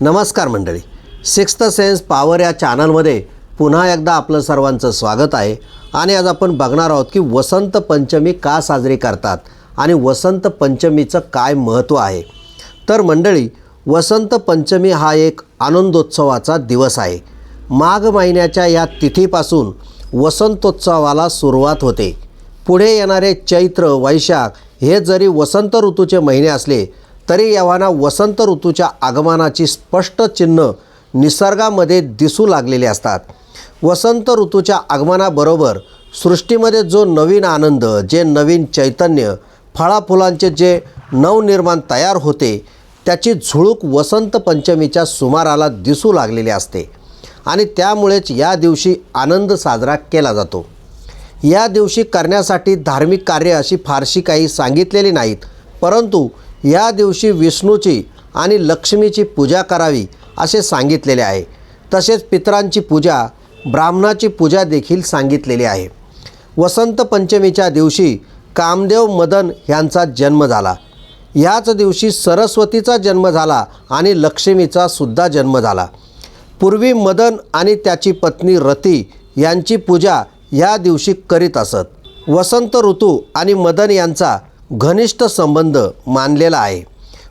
नमस्कार मंडळी. Sixth sense power या चॅनलमध्ये पुन्हा एकदा आपलं सर्वांचं स्वागत आहे. आणि आज आपण बघणार आहोत की वसंत पंचमी का साजरी करतात आणि वसंत पंचमीचं काय महत्त्व आहे. तर मंडळी वसंत पंचमी हा एक आनंदोत्सवाचा दिवस आहे. माघ महिन्याच्या या तिथीपासून वसंतोत्सवाला सुरुवात होते. पुढे येणारे चैत्र वैशाख हे जरी वसंत ऋतूचे महिने असले तरी यवाना वसंत ऋतूच्या आगमनाची स्पष्ट चिन्ह निसर्गामध्ये दिसू लागलेले असतात. वसंत ऋतूच्या आगमनाबरोबर सृष्टीमध्ये जो नवीन आनंद जे नवीन चैतन्य फळाफुलांचे जे नवनिर्माण तयार होते त्याची झुळूक वसंत पंचमीच्या सुमाराला दिसू लागलेली असते आणि त्यामुळेच या दिवशी आनंद साजरा केला जातो. या दिवशी करण्यासाठी धार्मिक कार्य अशी फारशी काही सांगितलेली नाहीत परंतु या दिवशी विष्णूची आणि लक्ष्मीची पूजा करावी असे सांगितलेले आहे. तसेच पितरांची पूजा ब्राह्मणाची पूजा देखील सांगितलेली आहे. वसंत पंचमीच्या दिवशी कामदेव मदन यांचा जन्म झाला. याच दिवशी सरस्वतीचा जन्म झाला आणि लक्ष्मीचा सुद्धा जन्म झाला. पूर्वी मदन आणि त्याची पत्नी रती यांची पूजा या दिवशी करीत असत. वसंत ऋतू आणि मदन यांचा घनिष्ठ संबंध मानलेला आहे.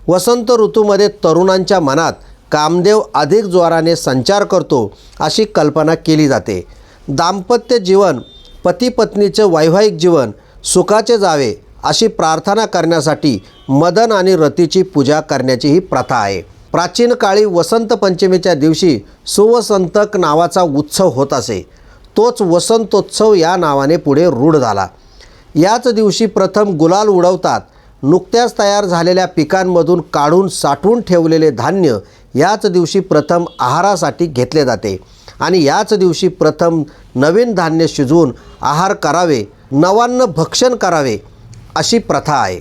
वसंत ऋतूमध्ये तरुणांच्या मनात कामदेव अधिक जोराने संचार करतो अशी कल्पना केली जाते. दाम्पत्य जीवन पती पत्नीचे वैवाहिक जीवन सुखाचे जावे अशी प्रार्थना करण्यासाठी मदन आणि रतीची पूजा करण्याची ही प्रथा आहे. प्राचीन काळी वसंत पंचमीच्या दिवशी सुवसंतक नावाचा उत्सव होत असे. तोच वसंतोत्सव या नावाने पुढे रूढ झाला. याच दिवशी प्रथम गुलाल उडवतात. नुकत्याच तयार झालेल्या पिकांमधून काढून साठवून ठेवलेले धान्य याच दिवशी प्रथम आहारासाठी घेतले जाते. आणि याच दिवशी प्रथम नवीन धान्य शिजवून आहार करावे नवान्न भक्षण करावे अशी प्रथा आहे.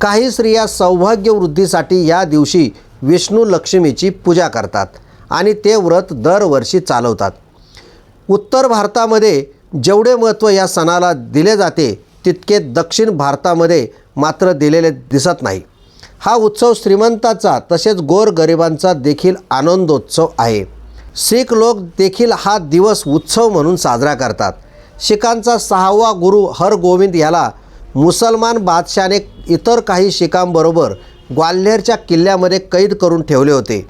काही स्त्रिया सौभाग्यवृद्धीसाठी या दिवशी विष्णू लक्ष्मीची पूजा करतात आणि ते व्रत दरवर्षी चालवतात. उत्तर भारतामध्ये जेवढे महत्त्व या सणाला दिले जाते तितके दक्षिण भारतामध्ये मात्र दिलेले दिसत नाही. हा उत्सव श्रीमंताचा तसेच गोरगरिबांचा देखील आनंदोत्सव आहे. शीख लोक देखील हा दिवस उत्सव म्हणून साजरा करतात. शिखांचा सहावा गुरु हरगोविंद याला मुसलमान बादशाने इतर काही शिखांबरोबर ग्वाल्हेरच्या किल्ल्यामध्ये कैद करून ठेवले होते.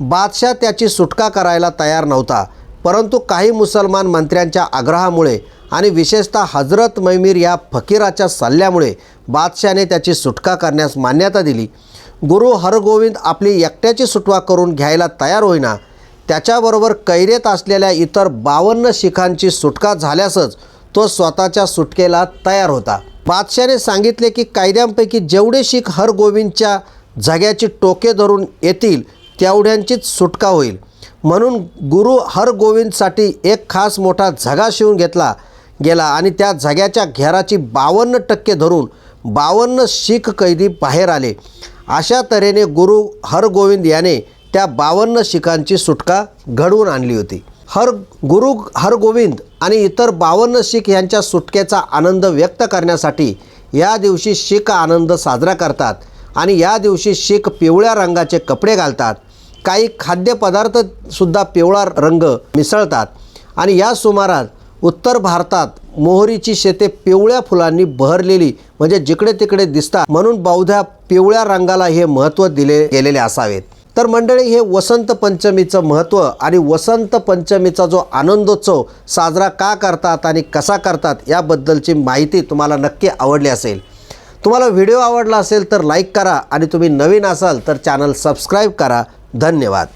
बादशाह त्याची सुटका करायला तयार नव्हता. परंतु काही मुसलमान मंत्र्यांच्या आग्रहामुळे आणि विशेषतः हजरत मैमीर या फकीराच्या सल्ल्यामुळे बादशाने त्याची सुटका करण्यास मान्यता दिली. गुरु हरगोविंद आपली एकट्याची सुटवा करून घ्यायला तयार होईना त्याच्याबरोबर कैरेत असलेल्या इतर बावन्न शिखांची सुटका झाल्यासच तो स्वतःच्या सुटकेला तयार होता. बादशाने सांगितले की कायद्यांपैकी जेवढे शीख हरगोविंदच्या झग्याची टोके धरून येतील तेवढ्यांचीच सुटका होईल. म्हणून गुरु हरगोविंदसाठी एक खास मोठा झगा शिवून घेतला गेला आणि त्या झग्याच्या घेराची बावन्न टक्के धरून बावन्न शीख कैदी बाहेर आले. अशा तऱ्हेने गुरु हरगोविंद याने त्या बावन्न शिखांची सुटका घडवून आणली होती. हर गुरु हरगोविंद आणि इतर बावन्न शीख यांच्या सुटकेचा आनंद व्यक्त करण्यासाठी या दिवशी शीख आनंद साजरा करतात आणि या दिवशी शीख पिवळ्या रंगाचे कपडे घालतात. काही खाद्यपदार्थसुद्धा पिवळा रंग मिसळतात. आणि या सुमारास उत्तर भारतात मोहरीची शेते पिवळ्या फुलांनी बहरलेली म्हणजे जिकडे तिकडे दिसतात. म्हणून बौद्ध्या पिवळ्या रंगाला हे महत्त्व दिले गेलेले असावेत. तर मंडळी हे वसंत पंचमीचं महत्त्व आणि वसंत पंचमीचा जो आनंदोत्सव साजरा का करतात आणि कसा करतात याबद्दलची माहिती तुम्हाला नक्की आवडली असेल. तुम्हाला व्हिडिओ आवडला असेल तर लाईक करा आणि तुम्ही नवीन असाल तर चॅनल सबस्क्राईब करा. धन्यवाद.